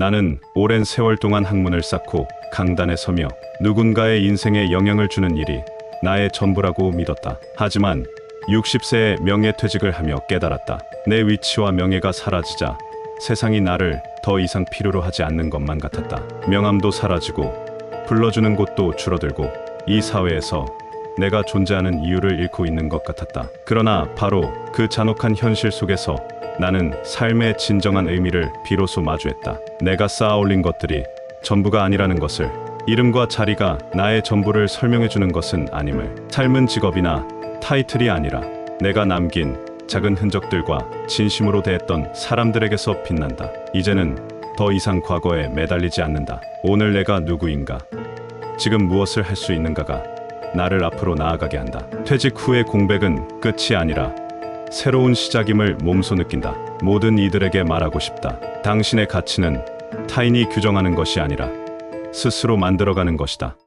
나는 오랜 세월 동안 학문을 쌓고 강단에 서며 누군가의 인생에 영향을 주는 일이 나의 전부라고 믿었다. 하지만 60세에 명예퇴직을 하며 깨달았다. 내 위치와 명예가 사라지자 세상이 나를 더 이상 필요로 하지 않는 것만 같았다. 명함도 사라지고 불러주는 곳도 줄어들고 이 사회에서 내가 존재하는 이유를 잃고 있는 것 같았다. 그러나 바로 그 잔혹한 현실 속에서 나는 삶의 진정한 의미를 비로소 마주했다. 내가 쌓아 올린 것들이 전부가 아니라는 것을 이름과 자리가 나의 전부를 설명해 주는 것은 아님을 삶은 직업이나 타이틀이 아니라 내가 남긴 작은 흔적들과 진심으로 대했던 사람들에게서 빛난다. 이제는 더 이상 과거에 매달리지 않는다. 오늘 내가 누구인가? 지금 무엇을 할 수 있는가가 나를 앞으로 나아가게 한다. 퇴직 후의 공백은 끝이 아니라 새로운 시작임을 몸소 느낀다. 모든 이들에게 말하고 싶다. 당신의 가치는 타인이 규정하는 것이 아니라 스스로 만들어가는 것이다.